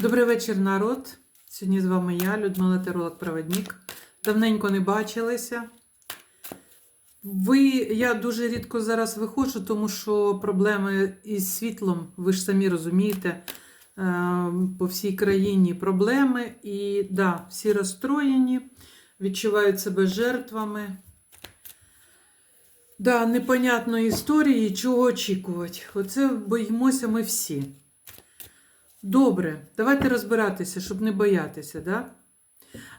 Добрий вечір, народ. Сьогодні з вами я, Людмила Теролог Проводник. Давненько не бачилися. Ви, я дуже рідко зараз виходжу, тому що проблеми із світлом, ви ж самі розумієте, е, по всій країні проблеми. І да, всі розстроєні, відчувають себе жертвами. Да, непонятної історії, чого очікувати. Оце боїмося ми всі. Добре, давайте розбиратися, щоб не боятися, да?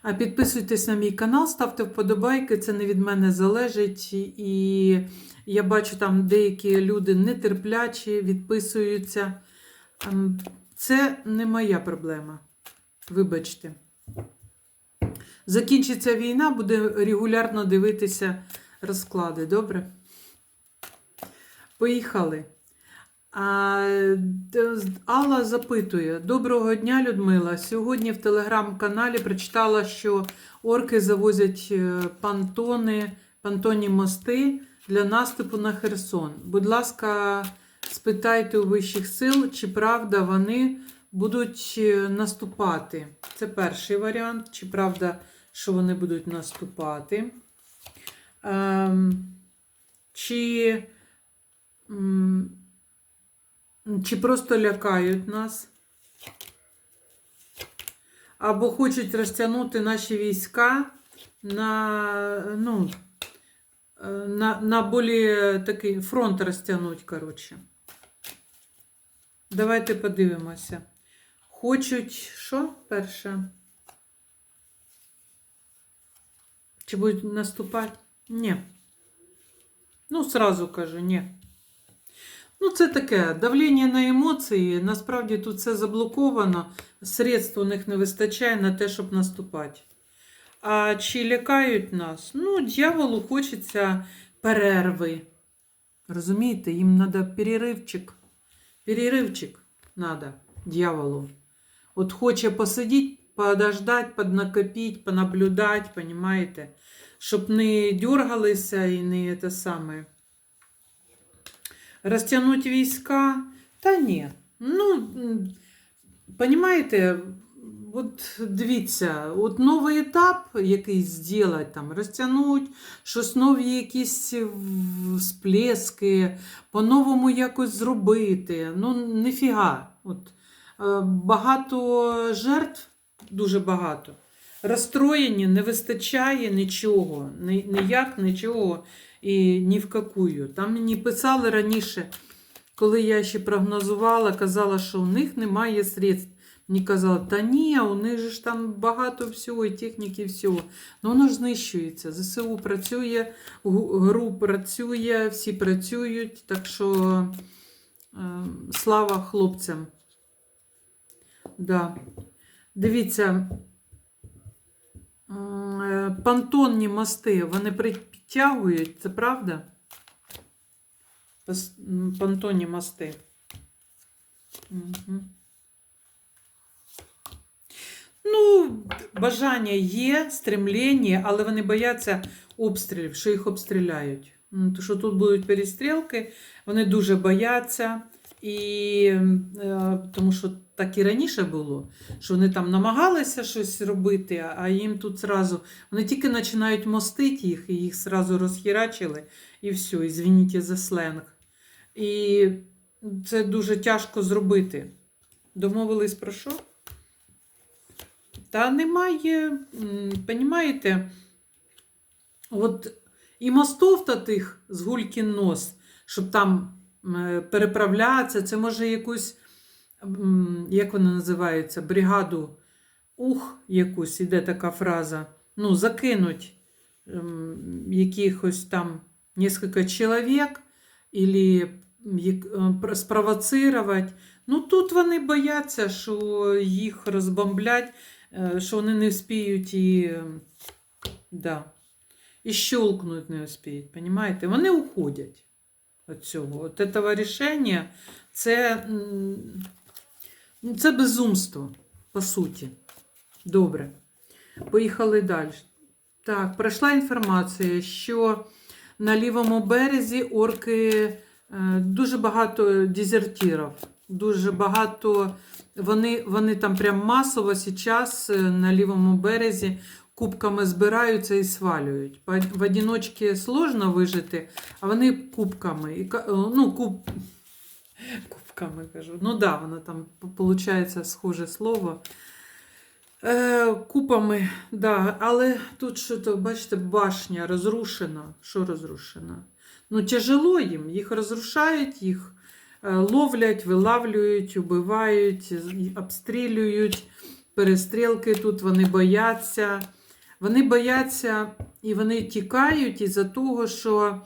А підписуйтесь на мій канал, ставте вподобайки, це не від мене залежить. І я бачу, там деякі люди нетерплячі, відписуються. Ем, Це не моя проблема. Вибачте. Закінчиться війна, буде регулярно дивитися розклади, добре? Поїхали. А, Алла запитує: Доброго дня, Людмила. Сьогодні в телеграм-каналі прочитала, що орки завозять е, пантони, пантонні мости для наступу на Херсон. Будь ласка, спитайте у вищих сил, чи правда вони будуть е, наступати. Це перший варіант. Чи правда, що вони будуть наступати? Ем, чи. Чи просто лякають нас, або хочуть розтягнути наші війська на, ну, на, на болі такий фронт розтягнуть, коротше. Давайте подивимося. Хочуть що перше? Чи будуть наступати? Ні. Ну, сразу кажу, ні. Ну, це таке давлення на емоції. Насправді тут все заблоковано. Средств у них не вистачає на те, щоб наступати. А чи лякають нас? Ну, дьяволу хочеться перерви. Розумієте, їм треба переривчик. Переривчик треба дьяволу. От хоче посидіти, подождать, поднакопить, понаблюдать, понимаєте? Щоб не дергалися і не те саме. Розтягнуть війська? Та ні. Ну, м, понімаєте, от дивіться, от новий етап якийсь зробити, там, розтягнуть, щось нові якісь всплески, по-новому якось зробити. Ну, ніфіга. От, е, багато жертв, дуже багато. Розстроєні, не вистачає нічого, ніяк нічого і ні в какую. Там мені писали раніше, коли я ще прогнозувала, казала, що у них немає средств. Мені казали, та ні, у них же ж там багато всього, і техніки, всього. Ну воно ж знищується. ЗСУ працює, ГРУ працює, всі працюють. Так що е, слава хлопцям. Да. Дивіться, е, понтонні мости, вони притягують, це правда? Понтонні мости. Мгм. Ну, бажання є, стремлення, але вони бояться обстрілів, що їх обстріляють. М, То що тут будуть перестрілки, вони дуже бояться. І е, тому що так і раніше було, що вони там намагалися щось робити, а їм тут зразу вони тільки починають мостити їх, і їх зразу розхірачили, і все, і звініть за сленг. І це дуже тяжко зробити. Домовились про що? Та немає, понімаєте, от і мостов та тих з гулькін нос, щоб там переправлятися, це може якусь, як вона називається, бригаду ух, якусь, іде така фраза. Ну, закинуть якихось там несколько чоловік, или е, спровоцировать. Ну, тут вони бояться, що їх розбомблять, е, що вони не вспіють і, е, да, і щелкнуть не вспіють, понимаєте? Вони уходять цього. От этого рішення це, ну, це безумство, по суті. Добре. Поїхали далі. Так, пройшла інформація, що на лівому березі орки е, дуже багато дезертирів, дуже багато вони, вони там прям масово зараз на лівому березі кубками збираються і свалюють. В одиночці сложно вижити, а вони кубками. Ну, куб... Кубками кажу. Ну да, воно там виходить схоже слово. Е, купами, да, але тут що то, бачите, башня розрушена. Що розрушена? Ну, тяжело їм, їх розрушають, їх е, ловлять, вилавлюють, убивають, обстрілюють. Перестрілки тут вони бояться. Вони бояться і вони тікають із-за того, що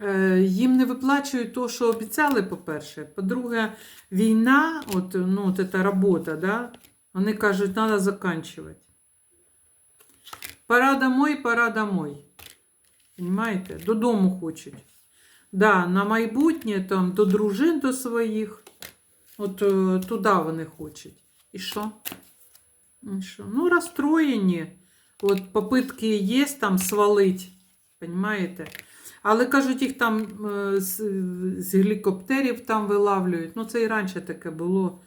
е, їм не виплачують то, що обіцяли, по-перше. По-друге, війна, от, ну, от ця робота, да, вони кажуть, треба закінчувати. Пора домой, пора домой. Понимаєте? Додому хочуть. Да, на майбутнє, там, до дружин до своїх. От е, туди вони хочуть. І що? І що? Ну, розстроєні. От попитки є там свалить. Понимаєте? Але кажуть, їх там е, з, з гелікоптерів там вилавлюють. Ну, це і раніше таке було.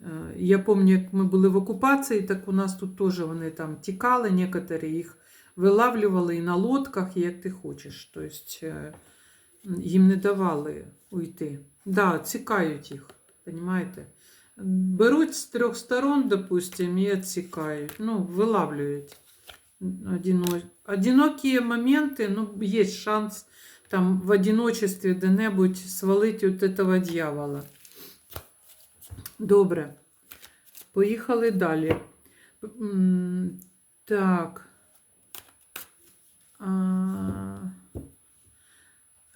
Е, Я пам'ятаю, як ми були в окупації, так у нас тут теж вони там тікали, некоторі їх вилавлювали і на лодках, і як ти хочеш. Тобто е, їм не давали уйти. Да, цікають їх, розумієте? Беруть з трьох сторон, допустим, і відсікають, ну, вилавлюють. Одино... Одинокі моменти, ну, є шанс там в одиночестві де-небудь свалити от этого дьявола. Добре. Поїхали далі. Так.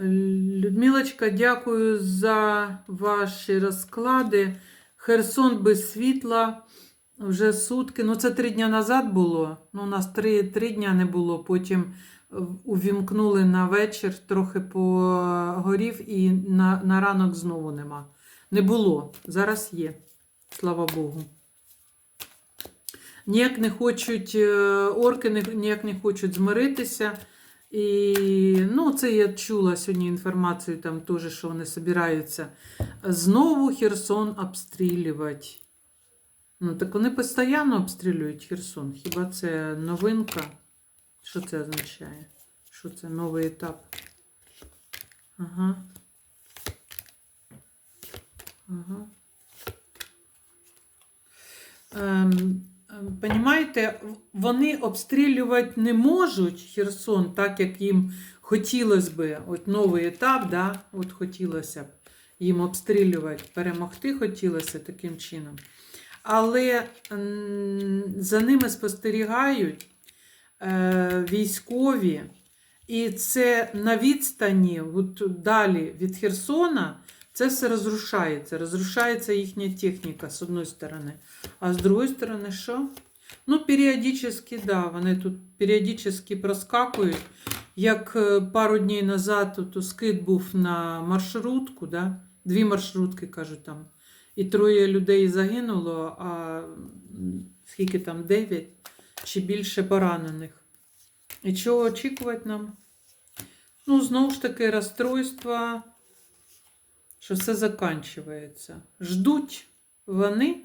Людмилочка, дякую за ваші розклади. Херсон без світла. Вже сутки. Ну, це три дні назад було. Ну, у нас три, три дня не було. Потім е, увімкнули на вечір, трохи погорів, і на, на ранок знову нема. Не було. Зараз є. Слава Богу. Ніяк не хочуть, е, орки ніяк не хочуть змиритися. І ну, це я чула сьогодні інформацію, там теж, що вони збираються знову Херсон обстрілювати. Ну, так вони постійно обстрілюють Херсон. Хіба це новинка? Що це означає? Що це новий етап? Ага. Ага. Ем, ем, Понімаєте, вони обстрілювати не можуть Херсон, так як їм хотілося би. От новий етап, да, от хотілося б їм обстрілювати, перемогти хотілося таким чином. Але за ними спостерігають е, військові, і це на відстані, от далі від Херсона, це все розрушається. Розрушається їхня техніка з одної сторони. А з другої сторони, що? Ну, періодично, да, вони тут періодично проскакують. Як е, пару днів назад то скид був на маршрутку, да? дві маршрутки, кажуть там. І троє людей загинуло, а скільки там, дев'ять чи більше поранених. І чого очікувати нам? Ну, знову ж таки, розстройство, що все закінчується. Ждуть вони,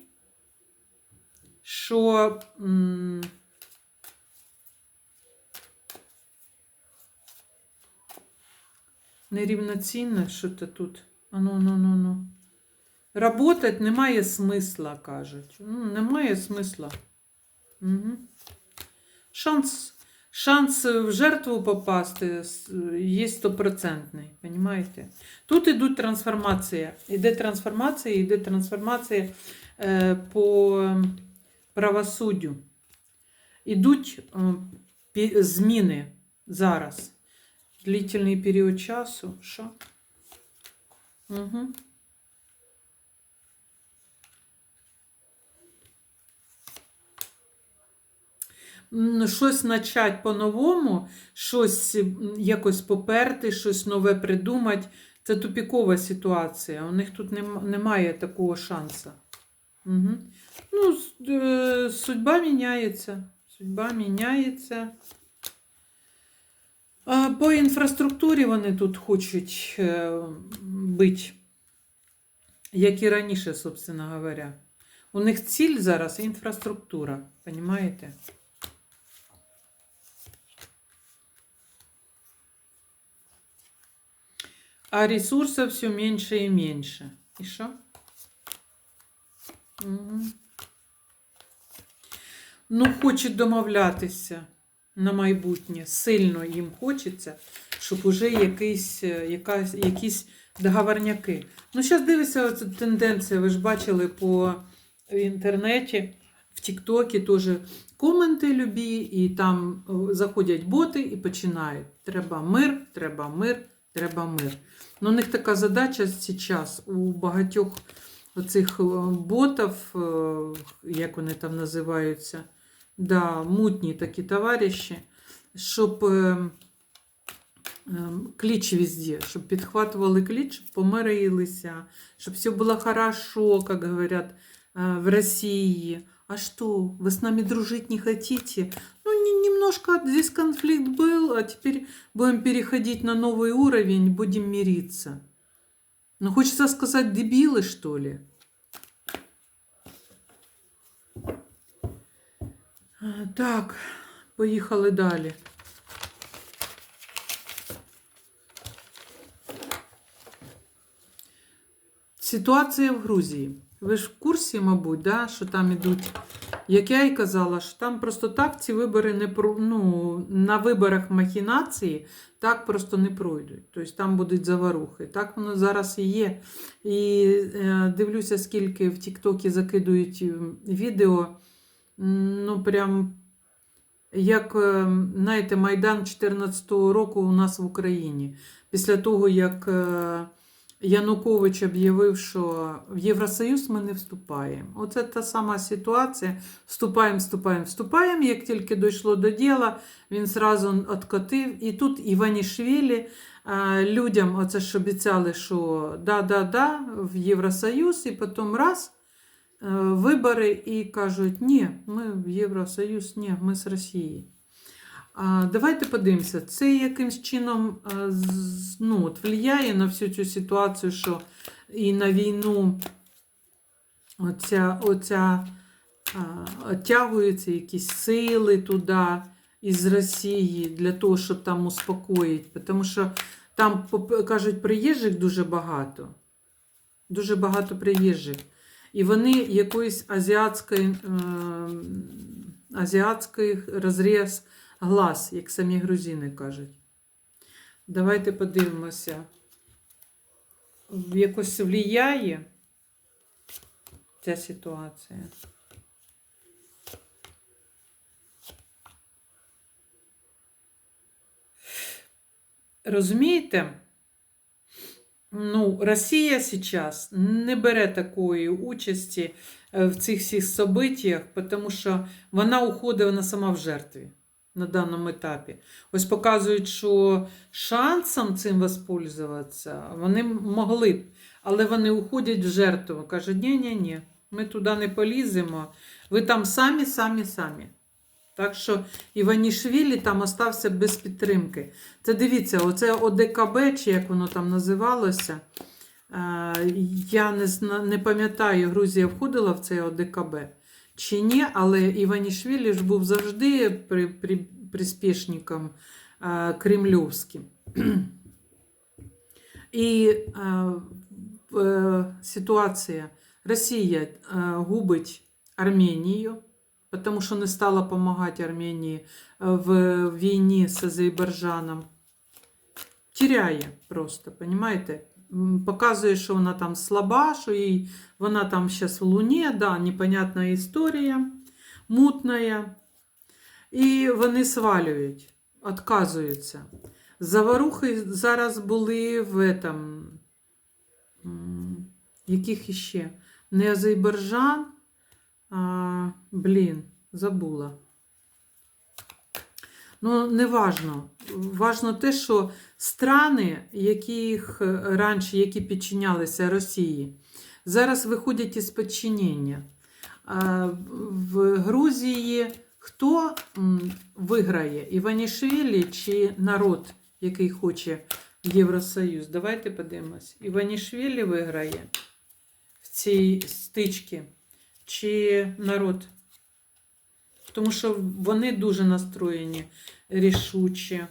що нерівноцінне, що то тут. Ану, ну, ну, ну. Работать немає смисла, кажуть. Ну, немає смисла. Угу. Шанс, шанс в жертву попасти є стопроцентний, понимаєте? Тут ідуть трансформація. Іде трансформація, іде трансформація е, по правосуддю. Ідуть е, зміни зараз. Длительний період часу. Що? Угу. Щось почати по-новому, щось якось поперти, щось нове придумати. Це тупікова ситуація. У них тут немає такого шансу. Угу. Ну, е, судьба міняється. Судьба міняється. А По інфраструктурі вони тут хочуть е, бити, як і раніше, собственно говоря. У них ціль зараз інфраструктура. Понимаєте? А ресурсов все меньше и меньше. И что? Мгм. Ну, хочуть домовлятися на майбутнє. Сильно їм хочеться, щоб уже якийсь, е, якась, якісь договорняки. Ну, зараз дивися, оця тенденція. Ви ж бачили по інтернеті, в Тіктокі теж коменти любі, і там е, заходять боти і починають. Треба мир, треба мир, треба мир. Ну, у них така задача зараз у багатьох оцих е, ботів, е, як вони там називаються, да, мутні такі товариші, щоб е, кліч везде, щоб підхватували кліч, щоб помирилися, щоб все було хорошо, як говорять в Росії. А что, вы с нами дружить не хотите? Ну, не- немножко здесь конфликт был, а теперь будем переходить на новый уровень, будем мириться. Ну, хочется сказать, дебилы, что ли? А, Так, поїхали далі. Ситуація в Грузії. Ви ж в курсі, мабуть, да, що там ідуть, Як я і казала, що там просто так ці вибори не ну, на виборах махінації так просто не пройдуть. Тобто там будуть заварухи. Так воно зараз і є. І е, дивлюся, скільки в Тіктокі закидують відео. Ну, прям як, е, знаєте, Майдан 14-го року у нас в Україні. Після того, як е, Янукович об'явив, що в Євросоюз ми не вступаємо. Оце та сама ситуація. Вступаємо, вступаємо, вступаємо. Як тільки дійшло до діла, він зразу відкотив. І тут Іванішвілі людям оце ж обіцяли, що да-да-да, в Євросоюз, і потім раз е, вибори і кажуть, ні, ми в Євросоюз, ні, ми з Росії. Давайте подивимося, це якимсь чином ну, от, впливає на всю цю ситуацію, що і на війну оця, оця а, оттягуються якісь сили туди із Росії для того, щоб там успокоїти. Тому що там, кажуть, приїжджих дуже багато. Дуже багато приїжджих. І вони якоїсь азіатської, е, азіатський розріз глаз, як самі грузини кажуть. Давайте подивимося. Якось влияє ця ситуація. Розумієте? Ну, Росія зараз не бере такої участі е, в цих всіх событиях, тому що вона уходить вона сама в жертві на даному етапі. Ось показують, що шансом цим воспользуватися вони могли б, але вони уходять в жертву. Кажуть, ні-ні-ні, ми туди не поліземо, ви там самі, самі, самі. Так що Іванішвілі там остався без підтримки. Це дивіться, оце ОДКБ, чи як воно там називалося. Е, Я не, не пам'ятаю, Грузія входила в цей ОДКБ чи ні, але Іванішвілі ж був завжди при, при, приспішником е, кремлівським. І е, е, ситуація. Росія е, губить Арменію, тому що не стала допомагати Арменії в війні з Азербайджаном. Теряє просто, понимаєте? Показує, що вона там слаба, що їй, вона там зараз в Луні, да, непонятна історія, мутна. І вони свалюють, відказуються. Заварухи зараз були в этом, яких іще? Не Азербайджан, а, блін, забула. Ну, не важно. Важно те, що страни, яких е, раніше, які підчинялися Росії, зараз виходять із підчинення. В Грузії хто виграє? Іванішвілі чи народ, який хоче Євросоюз? Давайте подивимось. Іванішвілі виграє в цій стичці чи народ? Тому що вони дуже настроєні рішучі.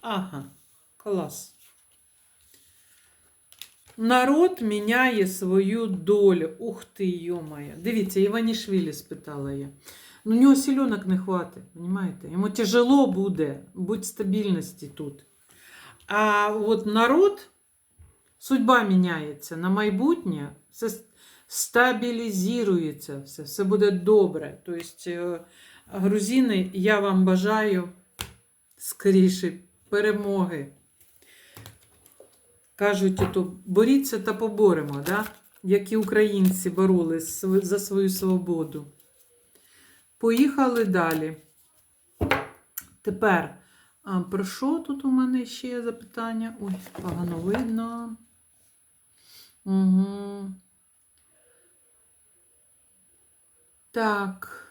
Ага, клас. Народ міняє свою долю. Ух ти, йомає. Дивіться, Іванішвілі спитала я. Ну, у нього сільонок не хватить, розумієте? Йому тяжело буде, будь стабільності тут. А от народ, судьба міняється на майбутнє, все стабілізується, все, все буде добре. Тобто, е, грузини, я вам бажаю скоріше перемоги. Кажуть, ото, боріться та поборемо, да? як і українці боролись за свою свободу. Поїхали далі. Тепер, а, про що тут у мене ще є запитання? Ой, погано видно. Угу. Так.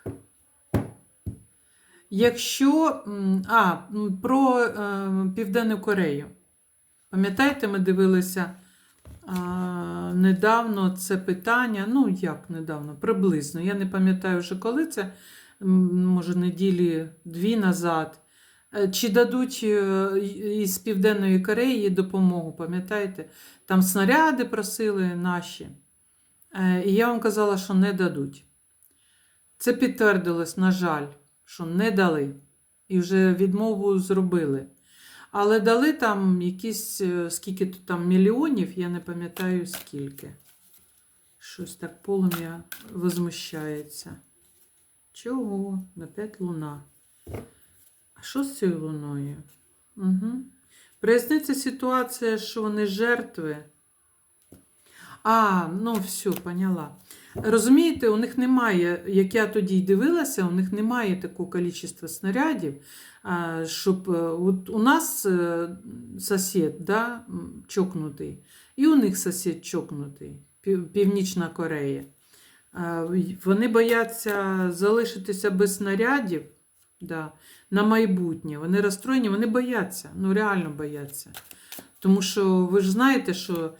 Якщо. А, про е, Південну Корею. Пам'ятаєте, ми дивилися а, недавно це питання. Ну, як недавно, приблизно. Я не пам'ятаю вже коли це, може, неділі дві назад. Е, Чи дадуть е, із Південної Кореї допомогу, пам'ятаєте? Там снаряди просили наші. Е, І я вам казала, що не дадуть. Це підтвердилось, на жаль, що не дали. І вже відмову зробили. Але дали там якісь, е, скільки тут там мільйонів, я не пам'ятаю скільки. Щось так полум'я возмущається. Чого? Опять луна. А що з цією луною? Угу. Проясниться ситуація, що вони жертви. А, ну все, поняла. Розумієте, у них немає, як я тоді й дивилася, у них немає такого кількості снарядів, щоб е, от у нас е, сусід да, чокнутий, і у них сусід чокнутий, Північна Корея. Вони бояться залишитися без снарядів да, на майбутнє. Вони розстроєні, вони бояться, ну реально бояться. Тому що ви ж знаєте, що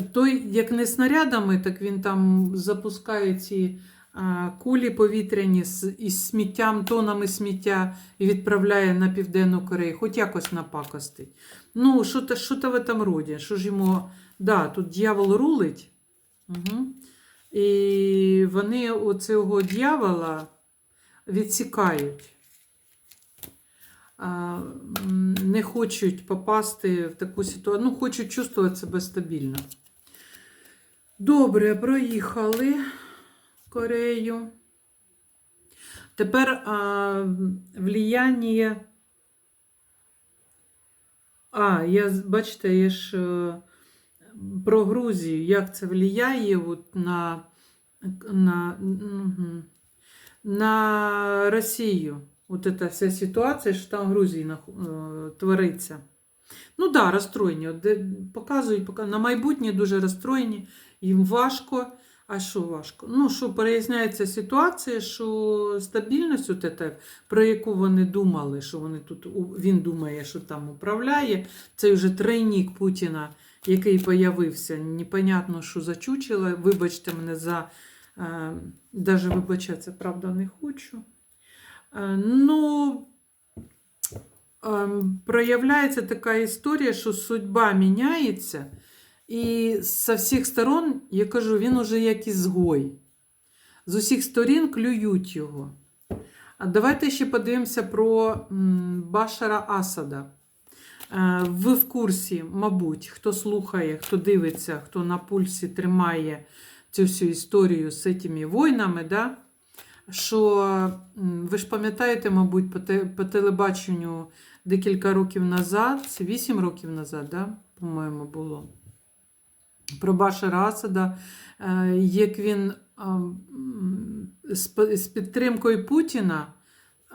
той, як не снарядами, так він там запускає ці а, кулі повітряні з, із сміттям, тонами сміття і відправляє на Південну Корею, хоч якось напакостить. Ну, що то, що то в этом роді? Що ж йому, да, тут дьявол рулить. Угу. І вони оцього дьявола відсікають. Не хочуть попасти в таку ситуацію, ну, хочуть чувствувати себе стабільно. Добре, проїхали Корею. Тепер а, влияння. А, я, бачите, я ж е, про Грузію, як це впливає от на, на, на Росію. От ця вся ситуація, що там в Грузії е, твориться. Ну так, да, розстроєні. Показують, пока- на майбутнє дуже розстроєні, їм важко. А що важко? Ну, що переясняється ситуація, що стабільність, от ета, про яку вони думали, що вони тут, він думає, що там управляє, це вже тройник Путіна, який появився. Непонятно, що зачучило. Вибачте мене за. Е, даже вибачатися, правда, не хочу. Е, ну, ем, проявляється така історія, що судьба міняється, і з всіх сторон, я кажу, він уже як ізгой. З усіх сторін клюють його. А давайте ще подивимося про Башара Асада. Е, Ви в курсі, мабуть, хто слухає, хто дивиться, хто на пульсі тримає цю всю історію з цими війнами, да? що ви ж пам'ятаєте, мабуть, по, телебаченню декілька років назад, це 8 років назад, да? по-моєму, було. Про Башара е, як він з, підтримкою Путіна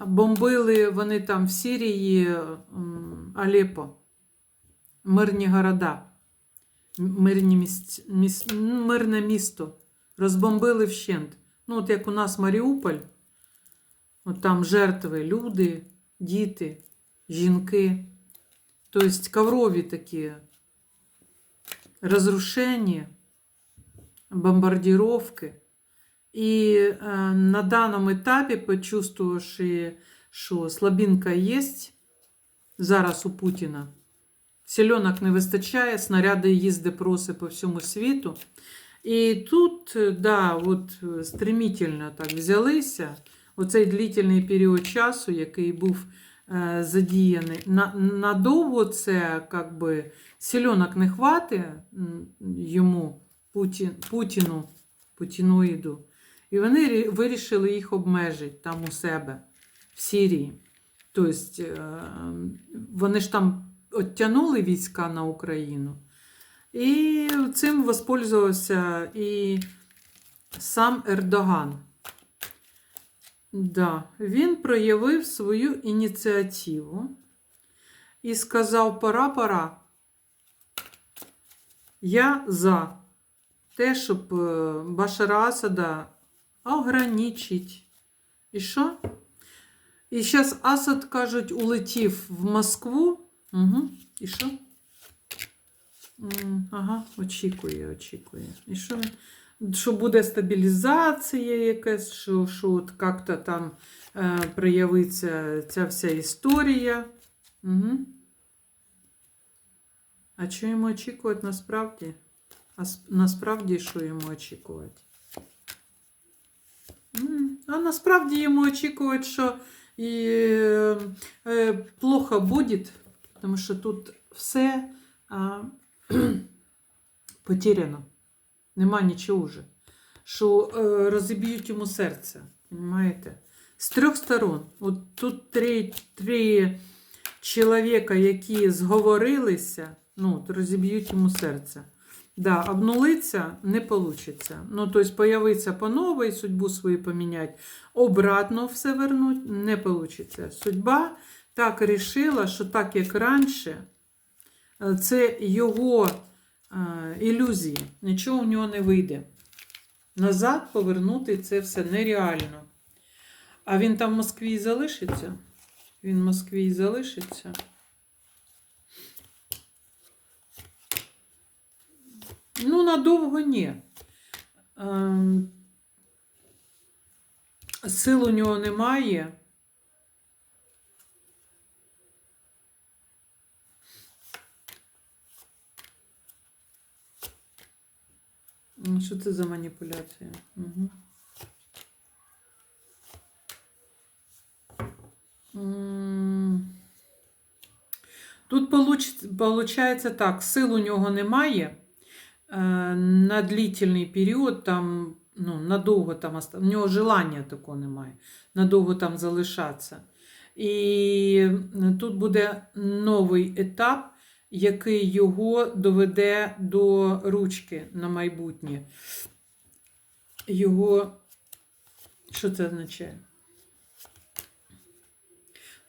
бомбили вони там в Сирії м, Алеппо, мирні города, мирні місць, міс, мирне місто. Розбомбили вщент. Ну, от як у нас Маріуполь, от там жертви, люди, діти, жінки. Тобто коврові такі розрушені. бомбардировки. І е, на даному етапі, почувствувавши, що слабінка є зараз у Путіна, сільонок не вистачає, снаряди їздить проси по всьому світу. І тут, е, да, от е, стремительно так взялися. Оцей длительний період часу, який був е, задіяний, на, надовго це как би, сільонок не хватить йому, Путін, Путіну, Путіноїду. І вони вирішили їх обмежити там у себе, в Сирії. Тобто е, вони ж там оттянули війська на Україну. І цим воспользувався і сам Ердоган. Да, він проявив свою ініціативу і сказав: пора, пора. Я за те, щоб е, Башара Асада ограничить. І що? І зараз Асад, кажуть, улетів в Москву. Угу. І що? Ага, очікує, очікує. І що? Що буде стабілізація якась, що, що от як-то там е, проявиться ця вся історія. Угу. А що йому очікувати насправді? А насправді що йому очікувати? А насправді йому очікувати, що і, е, е, плохо буде, тому що тут все а, потеряно. Нема нічого вже. Що е, розіб'ють йому серце. Понимаєте? З трьох сторон. От тут три, три чоловіка, які зговорилися, ну, розіб'ють йому серце. Да, обнулиться не получится. Ну, то есть появиться по новой, судьбу свою поменять, обратно все вернуть не получится. Судьба так рішила, що так як раніше, е, це його е, ілюзії. Нічого у нього не вийде. Назад повернути це все нереально. А він там в Москві і залишиться. Він в Москві і залишиться. Ну, надовго ні. Ем, Сил у нього немає. Ну, Що це за маніпуляція? Угу. Тут виходить так, сил у нього немає. Е, на длительний період, там, ну, надовго там у нього желання такого немає, надовго там залишатися. І тут буде новий етап, який його доведе до ручки на майбутнє. Його, що це означає?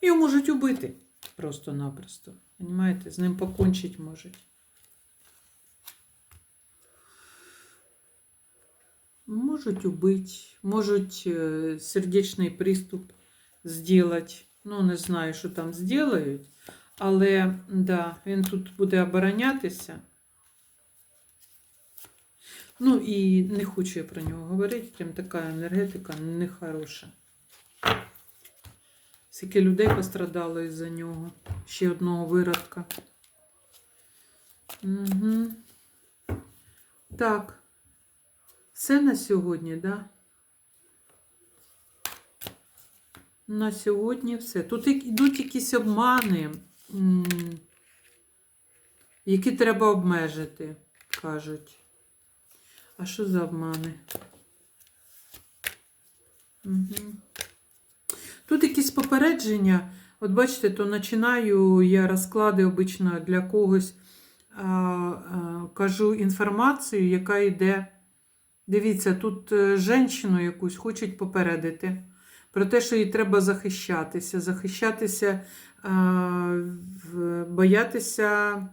Його можуть убити просто-напросто. Понимаєте? З ним покончить можуть. Можуть убить, можуть е, сердечний приступ сделать. Ну, не знаю, що там зроблять. Але да, він тут буде оборонятися. Ну і не хочу я про нього говорити. Прям така енергетика нехороша. Скільки людей пострадало із-за нього. Ще одного виродка. Угу. Так. Все на сьогодні, так? Да? На сьогодні все. Тут йдуть якісь обмани, які треба обмежити, кажуть. А що за обмани? Угу. Тут якісь попередження. От бачите, то починаю я розклади обично для когось а, а, кажу інформацію, яка йде. Дивіться, тут е, жінку якусь хочуть попередити про те, що їй треба захищатися, захищатися, боятися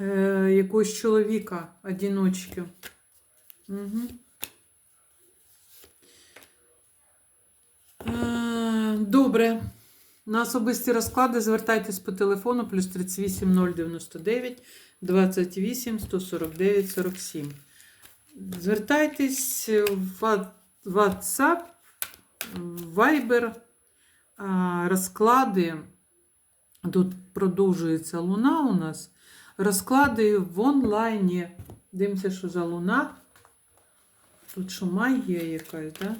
е, якогось чоловіка, одіночки. Угу. Е, Добре. На особисті розклади звертайтесь по телефону плюс 38 099 28 149 47. Звертайтесь в WhatsApp, Viber, розклади. Тут продовжується луна у нас. Розклади в онлайні. Дивимося, що за луна. Тут що магія якась, да?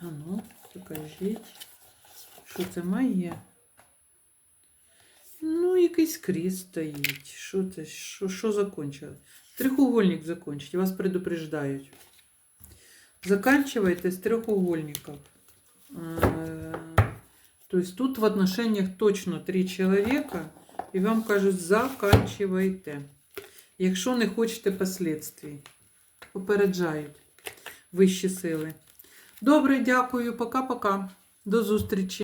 А ну, покажіть. Що це магія? Ну, якийсь кріс стоїть. Що це? Що, що закончили? Трехугольник закончить. Вас предупреждають. Заканчивайте с трехугольников. Э, То есть тут в отношениях точно три чоловіка, і вам кажуть, заканчивайте. Якщо не хочете последствий. Попереджають вищі сили. Добре, дякую. Пока-пока. До зустрічі.